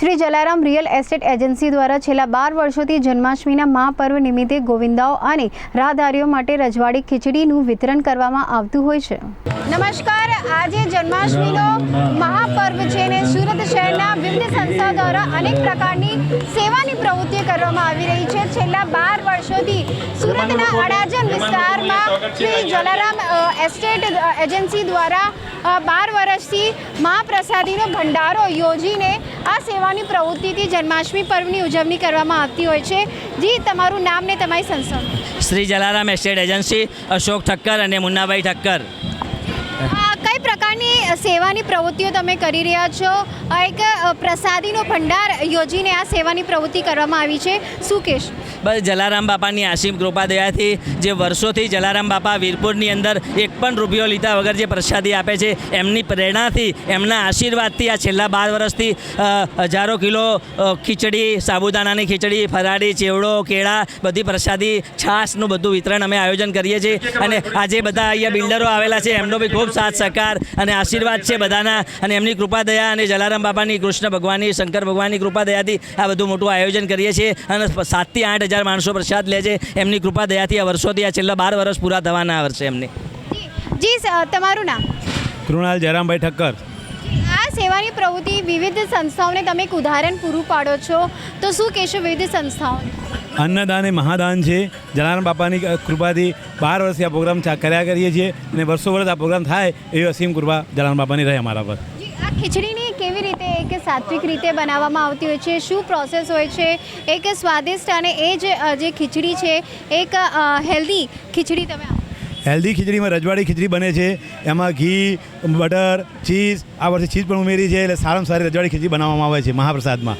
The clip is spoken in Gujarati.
Shri Jalaram real estate agency દ્વારા છેલ્લા બાર વર્ષોથી જન્માષ્ટમીના મહાપર્વ નિમિત્તે ગોવિંદાઓ અને રાહદારીઓ માટે રજવાડી ખીચડીનું વિતરણ કરવામાં આવતું હોય છે. નમસ્કાર. આજે જન્માષ્ટમીનો મહાપર્વ છે ને સુરત શહેરના વિવિધ સંસ્થા દ્વારા અનેક પ્રકારની સેવાની પ્રવૃત્તિ કરવામાં આવી રહી છે. છેલ્લા બાર વર્ષોથી સુરતના અડાજણ વિસ્તારમાં શ્રી જલારામ એસ્ટેટ એજન્સી દ્વારા બાર વર્ષથી મહાપ્રસાદીનો ભંડારો યોજીને આ સેવાની પ્રવૃત્તિથી જન્માષ્ટમી પર્વની ઉજવણી કરવામાં આવતી હોય છે. જી તમારું નામ ને તમારી સંસ્થા. શ્રી જલારામ એસ્ટેટ એજન્સી અશોક ઠક્કર અને મુન્નાભાઈ ઠક્કર. પ્રકારની સેવાની પ્રવૃત્તિઓ તમે કરી રહ્યા છો? એક પ્રસાદીનો ભંડાર યોજીને આ સેવાની પ્રવૃત્તિ કરવામાં આવી છે. શું કહેશ? બસ, જલારામ બાપાની આશીમ કૃપા દયાથી જે વર્ષોથી જલારામ બાપા વીરપુરની અંદર એક પણ રૂપિયો લીધા વગર જે પ્રસાદી આપે છે, એમની પ્રેરણાથી, એમના આશીર્વાદથી આ છેલ્લા બાર વર્ષથી હજારો કિલો ખીચડી, સાબુદાણાની ખીચડી, ફરાળી ચેવડો કેળા, બધી પ્રસાદી, છાશનું બધું વિતરણ અમે આયોજન કરીએ છીએ. અને આજે બધા અહીંયા બિલ્ડરો આવેલા છે, એમનો બી ખૂબ સાથ સહકાર. અને આશીર્વાદ છે બધાના. અને એમની કૃપા દયા અને જલારામ બાપાની કૃષ્ણ ભગવાનની શંકર ભગવાનની કૃપા દયાથી આ બધું મોટું આયોજન કરીએ છીએ. અને સાતથી આઠ હજાર માણસો પ્રસાદ લે છે. એમની કૃપા દયાથી આ વર્ષોથી આ છેલ્લા બાર વર્ષ પૂરા થવાના આ વર્ષે એમને. જી જી તમારું નામ? કૃણાલ જયરામભાઈ ઠક્કર. આ સેવાની પ્રવૃત્તિ વિવિધ સંસ્થાઓને તમે એક ઉદાહરણ પૂરું પાડો છો. તો શું કહેશો વિવિધ સંસ્થાઓને અન્નદાન એ મહાદાન છે. જલારામ બાપાની કૃપાથી બાર વર્ષથી આ પ્રોગ્રામ કર્યા કરીએ છીએ અને વર્ષો વર્ષ આ પ્રોગ્રામ થાય એવી અસીમ કૃપા જલારામ બાપાની રહે અમારા પર. ખીચડીની કેવી રીતે એક સાત્વિક રીતે બનાવવામાં આવતી હોય છે? શું પ્રોસેસ હોય છે? એક સ્વાદિષ્ટ અને એ જે ખીચડી છે એક હેલ્ધી ખીચડી તમે હેલ્ધી ખીચડીમાં રજવાડી ખીચડી બને છે. એમાં ઘી બટર ચીઝ આ વર્ષે ચીઝ પણ ઉમેરી છે એટલે સારામાં સારી રજવાડી ખીચડી બનાવવામાં આવે છે મહાપ્રસાદમાં.